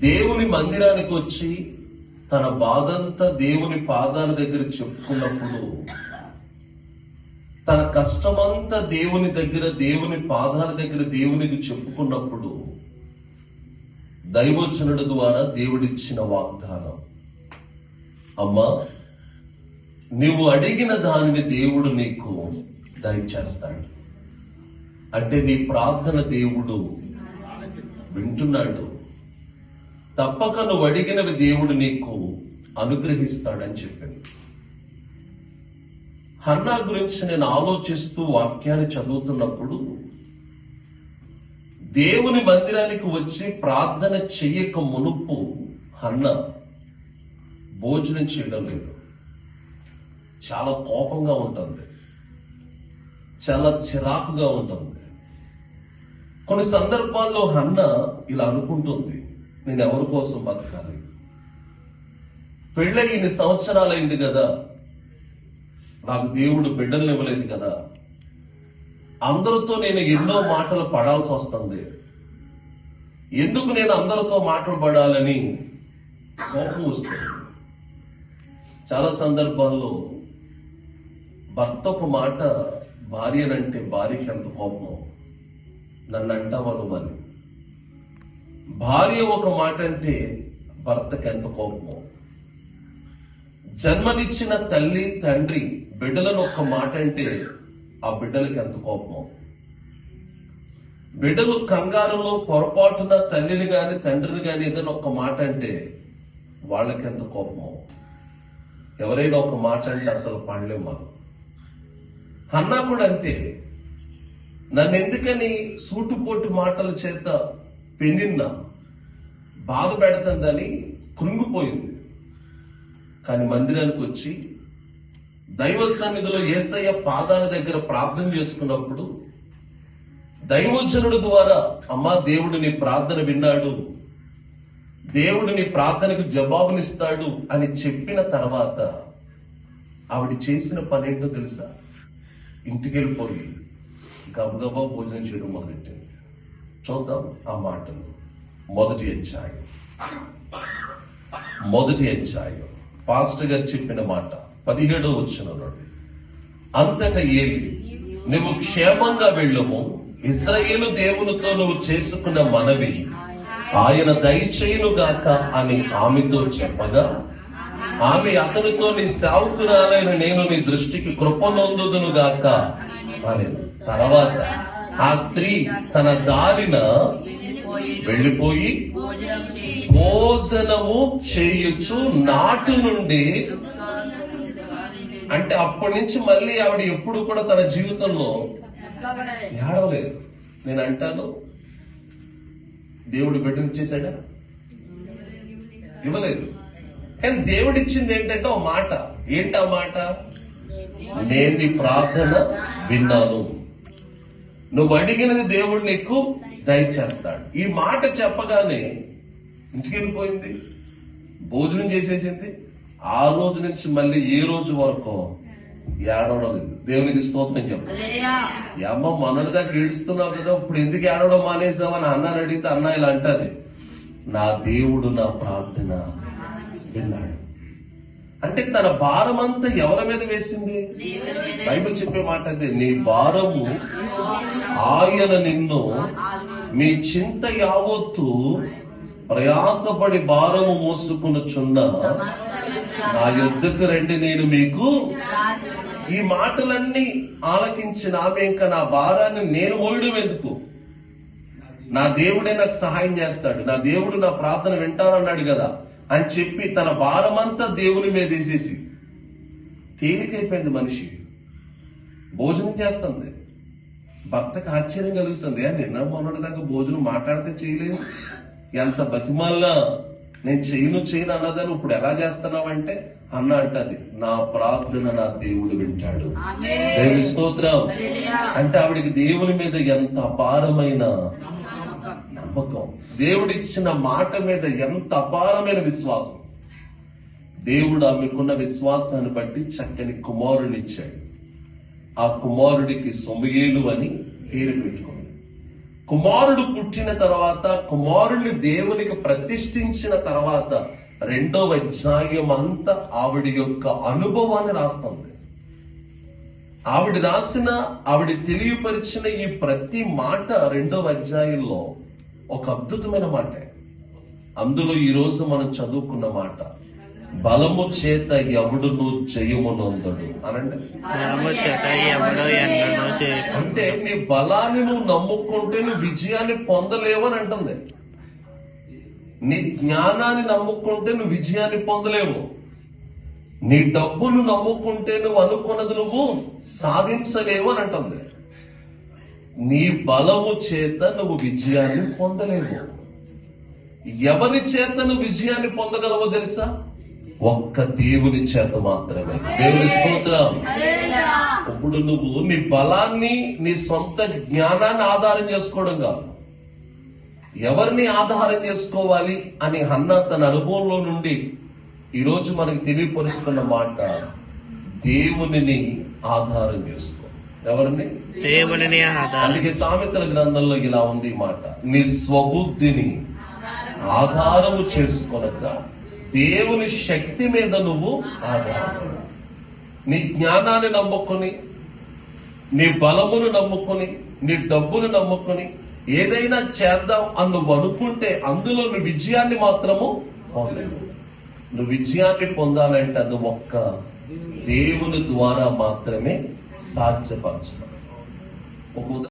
దేవుని మందిరానికి వచ్చి తన బాధంతా దేవుని పాదాల దగ్గర చెప్పుకున్నప్పుడు తన కష్టమంతా దేవుని దగ్గర దేవుని పాదాల దగ్గర దేవునికి చెప్పుకున్నప్పుడు దైవజనుడు ద్వారా దేవుడిచ్చిన వాగ్దానం. అమ్మా నువ్వు అడిగిన దానిని దేవుడు నీకు దయచేస్తాడు. అంటే నీ ప్రార్థన దేవుడు వింటున్నాడు. తప్పక నువ్వు అడిగినవి దేవుడు నీకు అనుగ్రహిస్తాడని చెప్పింది హన్నా గురించి నేను ఆలోచిస్తూ వాక్యాన్ని చదువుతున్నప్పుడు దేవుని మందిరానికి వచ్చి ప్రార్థన చెయ్యక మునుపు హన్న భోజనం చేయడం లేదు. చాలా కోపంగా ఉంటుంది. చాలా చిరాకుగా ఉంటుంది. కొన్ని సందర్భాల్లో హన్న ఇలా అనుకుంటుంది. నేను ఎవరి కోసం బతకాలి? పెళ్ళై ఇన్ని సంవత్సరాలైంది కదా. నాకు దేవుడు బిడ్డలు ఇవ్వలేదు కదా. అందరితో నేను ఎన్నో మాటలు పడాల్సి వస్తుంది. ఎందుకు నేను అందరితో మాటలు పడాలని కోపం వస్తుంది. చాలా సందర్భాల్లో భర్త ఒక మాట భార్యనంటే భార్యకి ఎంత కోపం? నన్ను అంటావా మరి భార్య ఒక మాట అంటే భర్తకి ఎంత కోపమో. జన్మనిచ్చిన తల్లి తండ్రి బిడ్డలను ఒక్క మాట అంటే ఆ బిడ్డలకి ఎంత కోపమో. బిడ్డలు కంగారులో పొరపాటున తల్లిని గాని తండ్రిని గాని ఏదైనా ఒక మాట అంటే వాళ్ళకి ఎంత కోపమో. ఎవరైనా ఒక మాట అంటే అసలు పడలేము మనం. అన్నా కూడా అంతే. నన్ను ఎందుకని సూటుపోటు మాటల చేత పెనిన్న బాధ పెడుతుందని కృంగిపోయింది. కానీ మందిరానికి వచ్చి దైవ సన్నిధిలో ఏసయ్య పాదాల దగ్గర ప్రార్థన చేసుకున్నప్పుడు దైవజనుడు ద్వారా అమ్మా దేవుడు నీ ప్రార్థన విన్నాడు. దేవుడు నీ ప్రార్థనకు జవాబునిస్తాడు అని చెప్పిన తర్వాత ఆవిడ చేసిన పనేంటో తెలుసా? ఇంటికి వెళ్ళిపోయి గబగబా భోజనం చేయడం మొదలెట్టింది. చూద్దాం ఆ మాటలు. మొదటి అధ్యాయం. మొదటి అధ్యాయం. పాస్టర్ గారు చెప్పిన మాట. పదిహేడో వచ్చిన నుండి. అంతట ఏమి నువ్వు క్షేమంగా వెళ్ళము. ఇస్రాయేలు దేవునితో నువ్వు చేసుకున్న మనవి. ఆయన దయచేయునుగాక అని ఆమెతో చెప్పగా ఆమె అతనితో నీ సేవకురాలైన నేను నీ దృష్టికి కృపనొందుదును గాక అని. తర్వాత ఆ స్త్రీ తన దారిన వెళ్ళిపోయి భోజనము చేయొచ్చు నాటు నుండి అంటే అప్పటి నుంచి మళ్ళీ ఆవిడ ఎప్పుడు కూడా తన జీవితంలో ఏడవలేదు. నేను అంటాను దేవుడు బిడ్డనిచ్చేసాడా ఇవ్వలేదు. కానీ దేవుడు ఇచ్చింది ఏంటంటే ఒక మాట. ఏంటి ఆ మాట? నేను ప్రార్థన విన్నాను. నువ్వు అడిగినది దేవుడు నీకు దయచేస్తాడు ఈ మాట చెప్పగానే ఇంటికి వెళ్ళిపోయింది భోజనం చేసేసింది. ఆ రోజు నుంచి మళ్ళీ ఏ రోజు వరకు ఏడవడం లేదు. దేవునికి స్తోత్రం చెప్పు అమ్మ మొన్నటిగా ఏడుస్తున్నావు కదా ఇప్పుడు ఎందుకు ఏడవడం మానేసావు అని అన్నని అడిగితే అన్న ఇలా అంటది. నా దేవుడు నా ప్రార్థన విన్నాడు. అంటే తన భారం అంతా ఎవరి మీద వేసింది? బైబిల్ చెప్పే మాట అదే నీ భారము ఆయన నిన్ను మీ చింత యావత్తు ప్రయాసపడి భారము మోసుకునుచున్న నా యుద్ధకు రండి నేను మీకు ఈ మాటలన్నీ ఆలకించిన ఆమె ఇంకా నా భారాన్ని నేను మోయడం ఎందుకు? నా దేవుడే నాకు సహాయం చేస్తాడు. నా దేవుడు నా ప్రార్థన వింటానన్నాడు కదా. అని చెప్పి తన భారమంతా దేవుని మీద వేసేసి తేలికైపోయింది మనిషి. భోజనం చేస్తుంది. భర్తకు ఆశ్చర్యం కలుగుతుంది. "ఏ, నిన్న మొన్నటి దాకా భోజనం మాట్లాడితే చేయలేదు. ఎంత బతిమాలినా నేను చేయను చేయను అన్నదని ఇప్పుడు ఎలా చేస్తున్నావంటే అన్న అంటది నా ప్రార్థన నా దేవుడు వింటాడు. దేవుని స్తోత్రం. అంటే ఆవిడికి దేవుని మీద ఎంత అపారమైన నమ్మకం. దేవుడిచ్చిన మాట మీద ఎంత అపారమైన విశ్వాసం. దేవుడు ఆమెకున్న విశ్వాసాన్ని బట్టి చక్కని కుమారుడిచ్చాడు. ఆ కుమారుడికి సొమయేలు అని పేరు పెట్టుకుంది. కుమారుడు పుట్టిన తర్వాత కుమారుడిని దేవునికి ప్రతిష్ఠించిన తర్వాత రెండవ అధ్యాయం అంతా ఆవిడ యొక్క అనుభవాన్ని రాస్తుంది. ఆవిడ రాసిన ఆవిడ తెలియపరిచిన ఈ ప్రతి మాట రెండవ అధ్యాయంలో ఒక అద్భుతమైన మాట. అందులో ఈ రోజు మనం చదువుకున్న మాట బలము చేత ఎవడును జయమునందడు అనండి. బలము చేత ఎవడో ఎన్నడూ చేయకు అంటే నీ బలాన్ని నువ్వు నమ్ముకుంటే నువ్వు విజయాన్ని పొందలేవని అంటుంది నీ జ్ఞానాన్ని నమ్ముకుంటే నువ్వు విజయాన్ని పొందలేవు. నీ డబ్బును నమ్ముకుంటే నువ్వు అనుకున్నది నువ్వు సాధించలేవు అని అంటుంది నీ బలము చేత నువ్వు విజయాన్ని పొందలేవు. ఎవరి చేత నువ్వు విజయాన్ని పొందగలవో తెలుసా? ఒక్క దేవుని చేత మాత్రమే. దేవుని స్తోత్రం. ఇప్పుడు నువ్వు నీ బలాన్ని నీ సొంత జ్ఞానాన్ని ఆధారం చేసుకోవడం కాదు. ఎవరిని ఆధారం చేసుకోవాలి అని అన్న తన అనుభవంలో నుండి ఈరోజు మనకి తెలియపరుస్తున్న మాట దేవునిని ఆధారం చేసుకో. ఎవరిని? ఆధారం. అందుకే సామెతల గ్రంథంలో ఇలా ఉంది మాట. నీ స్వబుద్ధిని ఆధారము చేసుకొనక దేవుని శక్తి మీద నువ్వు ఆధారం నీ జ్ఞానాన్ని నమ్ముకొని నీ బలమును నమ్ముకొని నీ డబ్బును నమ్ముకొని ఏదైనా చేద్దాం అని నువ్వు అనుకుంటే అందులో నువ్వు విజయాన్ని మాత్రము పొందలేవు. నువ్వు విజయాన్ని పొందాలంటే అది ఒక్క దేవుని ద్వారా మాత్రమే సాధ్యపరచడం ఒక ఉదా-